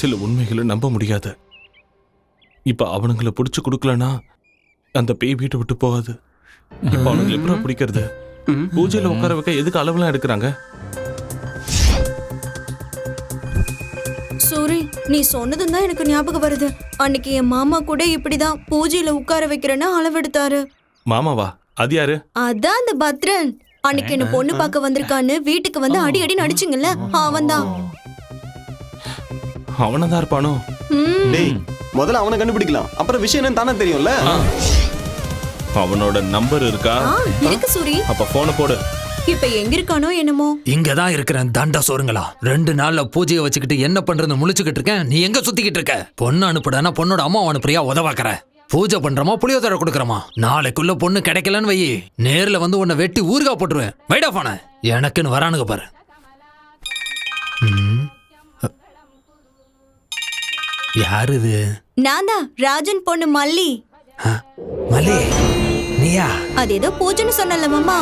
சில உண்மைகளை நம்ப முடியாது. இப்ப அவனுங்களை பிடிச்சு கொடுக்கலனா அந்த பேய் வீட்டை விட்டு போகாது. இப்ப அவனுங்களை எப்படி பிடிக்கிறது? பூஜையில உட்கார வைக்க எதுக்கு அளவுலாம் எடுக்கிறாங்க? சூரி நீ சொன்னதும் தான் எனக்கு ஞாபகம் வருது. அன்னைக்கு என் மாமா கூட இப்படிதான் பூஜையில உட்கார வைக்கிறேன்னு அளவெடுத்தாரு. மாமாவா? அது யாரு? அதான் அந்த பத்ரன். அன்னைக்கு என்ன பொண்ணு பார்க்க வந்திருக்கான்னு வீட்டுக்கு வந்து அடி அடி நடிச்சுங்கல்ல அவன்தான் அவனதான் இருப்பானோ டேய் முதல்ல அவனை கண்டுபிடிக்கலாம். அப்புறம் விஷயம் என்னன்னு தானே தெரியும்ல? அவனோட நம்பர் இருக்கா? ஆ இருக்கு சூரி. அப்ப போனை போடு. இப்ப எங்க இருக்கானோ என்னமோ? இங்க தான் இருக்கிறேன் தண்ட சோறுங்களா. ரெண்டு நாள்ல பூஜையை வச்சுக்கிட்டு என்ன பண்றதுன்னு முழிச்சுக்கிட்டு இருக்கேன். நீ எங்க சுத்திக்கிட்டு இருக்க? பொண்ணு அனுப்புடானா பொண்ணோட அம்மா அனுப்புறியா உதவாக்கற? பூஜை பண்றோமா புளியோதரை கொடுக்கறோமா? நாளைக்குள்ள பொண்ணு கிடைக்கலன்னு வை நேர்ல வந்து உன்னை வெட்டி ஊறுகா போட்டுருவேன். வைடா போன எனக்குன்னு வரானுங்க பாரு. ம். யாரு இது நான் தான் ராஜன் பொண்ணு மல்லி. ஆ, மல்லி நீயா? அது ஏதோ பூஜைன்னு சொன்னல மாமா.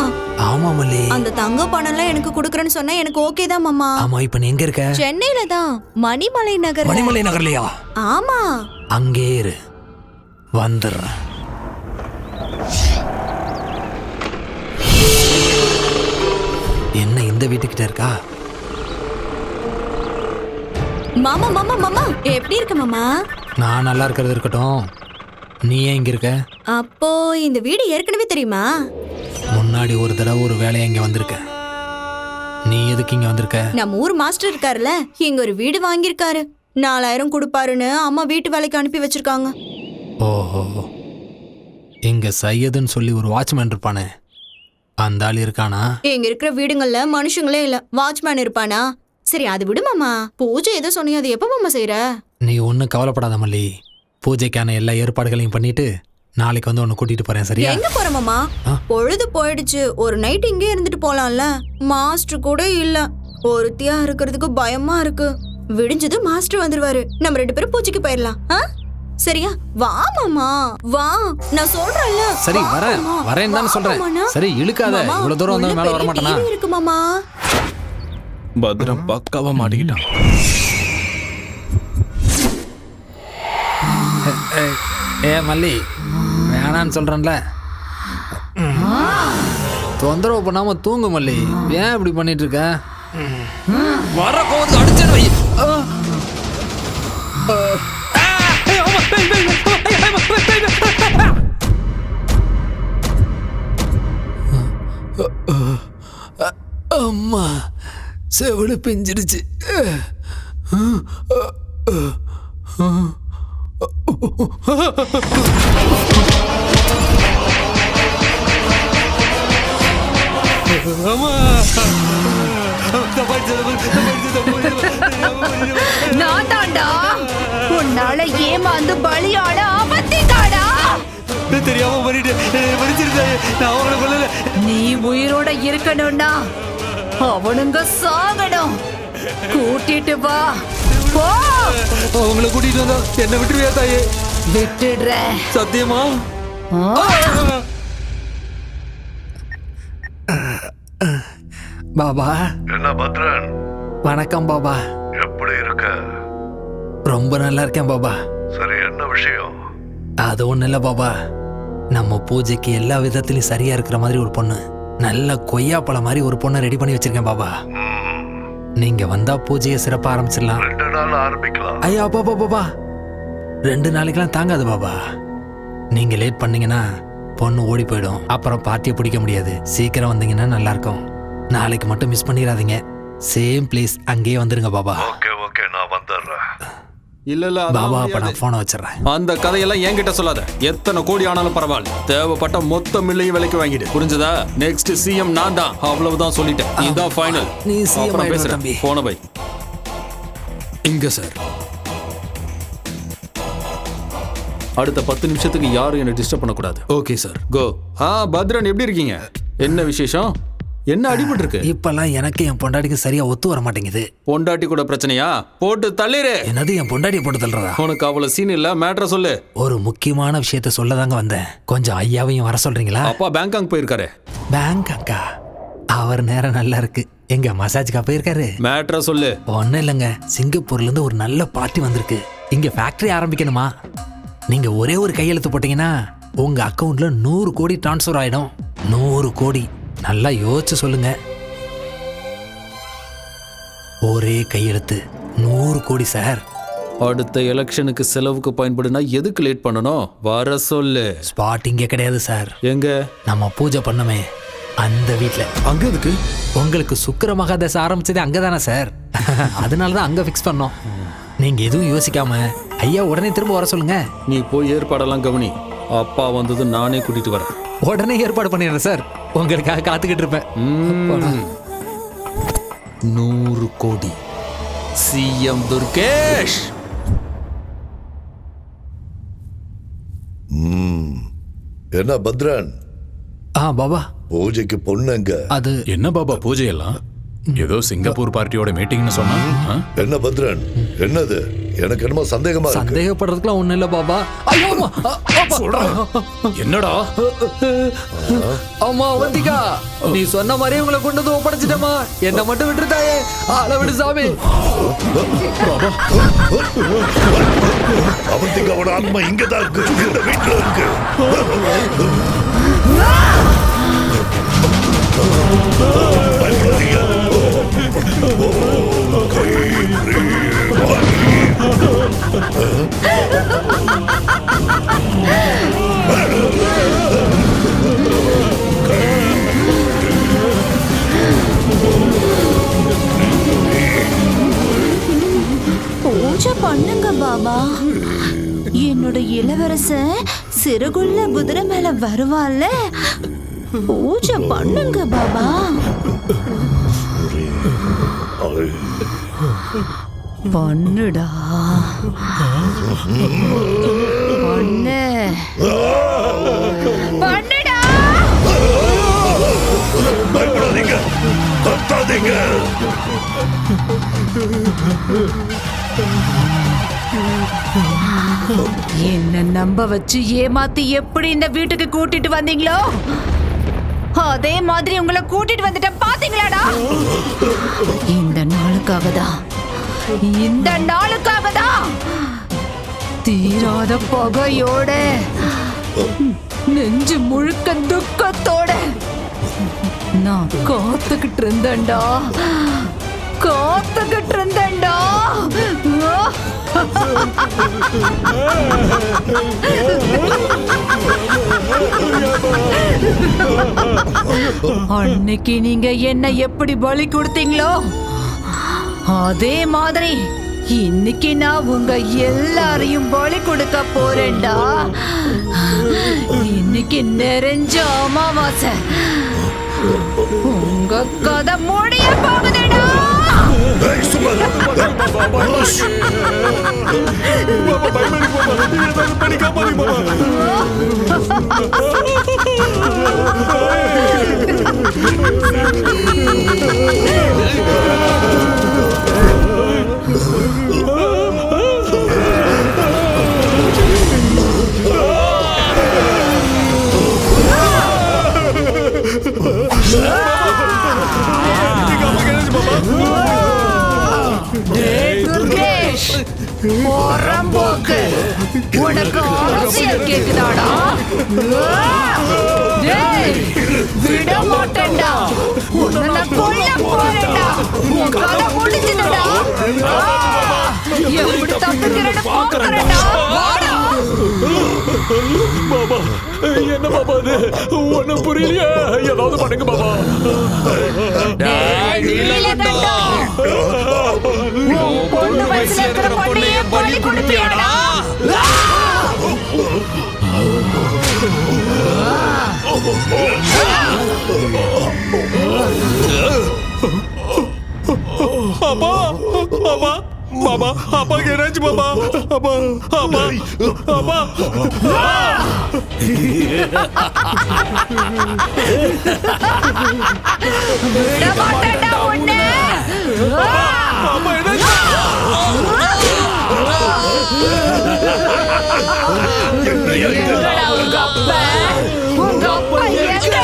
ஆமா மல்லி. அந்த தங்க பணம்லாம் எனக்கு கொடுக்கறேன்னு சொன்னா எனக்கு ஓகே தான் மாமா. ஆமா இப்ப நீ எங்க இருக்க? சென்னையில தான் மணிமலை நகர் மணிமலை நகர்லையா? ஆமா. அங்கே இரு. வந்துடுறேன். என்ன இந்த வீட்டுக்கிட்ட இருக்கா? மாமா மாமா மாமா. எப்படி இருக்க மாமா? நான் நல்லா இருக்கிறது இருக்கட்டும். நீ ஏன் இங்க இருக்க? அப்போ இந்த வீடு ஏற்கனவே தெரியுமா? முன்னாடி ஒரு தடவை ஒரு வேலையா இங்க வந்திருக்க. நீ எதுக்கு இங்க வந்திருக்க? நம்ம ஊர் மாஸ்டர் இருக்காருல்ல. இங்க ஒரு வீடு வாங்கியிருக்காரு. நாலாயிரம் கொடுப்பாருன்னு அம்மா வீட்டு வேலைக்கு அனுப்பி வச்சிருக்காங்க. ஓஹோ. இங்க சையதுன்னு சொல்லி ஒரு வாட்ச்மேன் இருப்பானே. அந்த ஆள் இருக்கானா? இங்க இருக்கிற வீடுங்கள்ல மனுஷங்களே இல்ல. வாட்ச்மேன் இருப்பானா? சரி அது விடு மாமா. பூஜை ஏதோ சொன்னியே அது எப்ப மாமா செய்யற நீ ஒன்றும் கவலைப்படாத மல்லி. பூஜைக்கான எல்லா ஏற்பாடுகளையும் பண்ணிட்டு நாளைக்கு வந்து உன்னை கூட்டிட்டு போறேன் சரியா? எங்க போற மாமா? பொழுது போயிடுச்சு. ஒரு நைட் இங்கே இருந்துட்டு போலாம்ல. மாஸ்டர் கூட இல்ல. ஒருத்தியா இருக்கிறதுக்கு பயமா இருக்கு. விடிஞ்சது மாஸ்டர் வந்துருவாரு. நம்ம ரெண்டு பேரும் பூஜைக்கு போயிடலாம். ஆ? சரியா? வா மாமா. வா. நான் சொல்றேன்ல. சரி வரேன். வரேன் தானே சொல்றேன். சரி இழுக்காத. இவ்வளவு தூரம் வந்து மேல வர மாட்டேனா? இருக்கு மாமா. பத்ரம் பக்காவா மாட்டிக்கிட்டான். ஏய், ஏ மல்லி வேணான்னு சொல்றேன்ல. தொந்தரவு பண்ணாம தூங்கு மல்லி. ஏன் இப்படி பண்ணிட்டு இருக்க வர கோவத்துக்கு அடிச்சேன் செவிடு பிஞ்சிருச்சு. நான் தாண்டா உன்னால ஏமாந்து பலியாட அவத்திக்காடா தெரியாம பண்ணிட்டு நான் அவங்கள நீ உயிரோட இருக்கணும்னா அவனுங்க சாகணும். கூட்டிட்டு வா. போ. அவங்கள கூட்டிட்டு வந்தா என்ன விட்டுருவியா தாயே? விட்டுடுறேன் சத்தியமா? பாபா. என்ன பத்ரன்? வணக்கம் பாபா. எப்படி இருக்க? ரொம்ப நல்லா இருக்கேன் பாபா. சரி என்ன விஷயம்? அது ஒண்ணும் இல்ல பாபா. நம்ம பூஜைக்கு எல்லா விதத்திலயும் சரியா இருக்கிற மாதிரி ஒரு பொண்ணு. நல்ல கொய்யாப்பழம் மாதிரி ஒரு பொண்ணை ரெடி பண்ணி வச்சிருக்கேன் பாபா. நீங்க வந்தா பூஜையை சிறப்பா ஆரம்பிச்சிடலாம். ரெண்டு நாள் ஆரம்பிக்கலாம். ஐயா பாபா பாபா ரெண்டு நாளைக்கெல்லாம் தாங்காது பாபா. நீங்க லேட் பண்ணீங்கன்னா பொண்ணு ஓடி போயிடும். அப்புறம் பார்ட்டியை பிடிக்க முடியாது. சீக்கிரம் வந்தீங்கன்னா நல்லா இருக்கும் நாளைக்கு மட்டும் மிஸ் பண்ணிடாதீங்க. சேம் பிளேஸ் அங்கேயே வந்துருங்க பாபா. ஓகே ஓகே நான் வந்துடுறேன். இல்ல பாபா அப்ப. நான் போனை வச்சிடுறேன். அந்த கதையெல்லாம் என்கிட்ட சொல்லாத. எத்தனை கோடி ஆனாலும் பரவாயில்ல. தேவைப்பட்ட மொத்த மில்லையும் விலைக்கு வாங்கிடு. புரிஞ்சதா? நெக்ஸ்ட் சிஎம் நான் தான். அவ்வளவுதான் சொல்லிட்டேன். இதுதான் ஃபைனல் நீ ஆயிடுவ பேசுறேன். தம்பி. போன பை. இங்க சார் அடுத்த பத்து நிமிஷத்துக்கு யாரும் என்ன டிஸ்டர்ப் பண்ணக்கூடாது. ஓகே சார் கோ ஆ பத்ரன் எப்படி இருக்கீங்க? என்ன விசேஷம்? என்ன அடிபட்டு இருக்கு? இப்பெல்லாம் எனக்கு என் பொண்டாட்டிக்கு சரியா ஒத்து வர மாட்டேங்குது. பொண்டாட்டி கூட பிரச்சனையா? போட்டு தள்ளிரு. என்னது என் பொண்டாட்டியை போட்டு தள்ளுறதா? உனக்கு அவ்வளவு சீன் இல்ல மேட்ர சொல்லு. ஒரு முக்கியமான விஷயத்த சொல்ல தாங்க வந்தேன். கொஞ்சம் ஐயாவையும் வர சொல்றீங்களா? அப்பா பேங்காக் போயிருக்காரு. பேங்க் அக்கா அவர் நேரம் நல்லா இருக்கு. எங்க மசாஜ்க்கா போயிருக்காரு? மேட்ர சொல்லு. ஒன்றும் இல்லைங்க. சிங்கப்பூர்ல இருந்து ஒரு நல்ல பார்ட்டி வந்திருக்கு. இங்க ஃபேக்டரி ஆரம்பிக்கணுமா? நீங்க ஒரே ஒரு கையெழுத்து போட்டீங்கன்னா உங்க அக்கவுண்ட்ல நூறு கோடி ட்ரான்ஸ்ஃபர் ஆயிடும். நூறு கோடி. நல்லா யோசிச்சு சொல்லுங்க. ஒரே கையெழுத்து. நூறு கோடி சார். அடுத்த எலெக்ஷனுக்கு செலவுக்கு பயன்படுனா எதுக்கு லேட் பண்ணணும்? வர சொல்லு. ஸ்பாட் இங்கே கிடையாது சார். எங்க? நம்ம பூஜை பண்ணமே. அந்த வீட்டில் அங்க எதுக்கு? உங்களுக்கு சுக்கிர மகாதசை ஆரம்பிச்சதே அங்கே தானே சார். அதனால தான் அங்கே ஃபிக்ஸ் பண்ணோம். நீங்க எதுவும் யோசிக்காம ஐயா உடனே திரும்ப வர சொல்லுங்க. நீ போய் ஏற்பாடெல்லாம் கவனி. அப்பா வந்தது நானே கூட்டிட்டு வரேன். உடனே ஏற்பாடு பண்ணிடுறேன் சார். உங்களுக்காக காத்துக்கிட்டு இருப்பேன். நூறு கோடி. சிஎம் துர்கேஷ்! என்ன பத்ரன்? ஆ பாபா. பூஜைக்கு பொண்ணுங்க அது என்ன பாபா பூஜை எல்லாம் ஏதோ சிங்கப்பூர் பார்ட்டியோட மீட்டிங்னு சொன்னா? என்ன பத்ரன்? என்னது? எனக்கு என்னமோ சந்தேகமா இருக்கு. சந்தேகப்படுறதுக்குலாம் ஒண்ணும் இல்ல பாபா. என்னடா? அம்மா அவந்திகா. நீ சொன்ன மாதிரி உங்களை கொண்டு வந்து ஒப்படைச்சிட்டமா என்ன மட்டும் விட்டுட்டாயே. ஆள விடு சாமி. அவந்திகாவோட ஆத்மா இங்கதான் இருக்கு. இந்த வீட்டுல இருக்கு. பூஜை பண்ணுங்க பாபா. என்னோட இளவரச சிறுகுள்ள குதிரை மேல வருவான்ல பூஜை பண்ணுங்க பாபா. பண்ணுடா. பண்ணு. பண்ணுடா. பயப்படாதீங்க. கத்தாதீங்க என்ன நம்ப வச்சு ஏமாத்தி எப்படி இந்த வீட்டுக்கு கூட்டிட்டு வந்தீங்களோ? அதே மாதிரி உங்களை கூட்டிட்டு வந்துட்டேன். இந்த நாளுக்காக தான் இந்த நாளுக்காக தான் தீராத பகையோட நெஞ்சு முழுக்க துக்கத்தோட நான் காத்துக்கிட்டு இருந்தேன்டா. காத்துக்கிட்டு இருந்தேன்டா. அன்னைக்கு நீங்க என்ன எப்படி பலி கொடுத்தீங்களோ? அதே மாதிரி இன்னைக்கு நான் உங்க எல்லாரையும் பலி கொடுக்க போறேன்டா. இன்னைக்கு நிறைஞ்ச அமாவாசை. உங்க கதை முடிய போகுது. ஏய், போறம்போக்கு உனக்கு அரசியல் கேக்குதாடா? டேய் விட மாட்டேன்டா. உன்னை நான் கொல்ல போறேன்டா. உன் கதை முடிஞ்சுதுடா. எப்படி தப்பிக்கிறேன்னு பாக்குறேன்டா. வாடா. பாபா என்ன பாபா அது? ஒண்ணும் புரியலையே. ஏதாவது பண்ணுங்க பாபா பொண்ணு வயசுல இருக்கிற பொண்ணைய பலி கொடுப்பியாடா அப்பா அப்பா பாபா அப்பா என்னாச்சு பாபா அப்பா அப்பா அப்பா விட மாட்டேன்டா உன்னை என்ன உங்க அப்ப உங்க அப்ப எங்க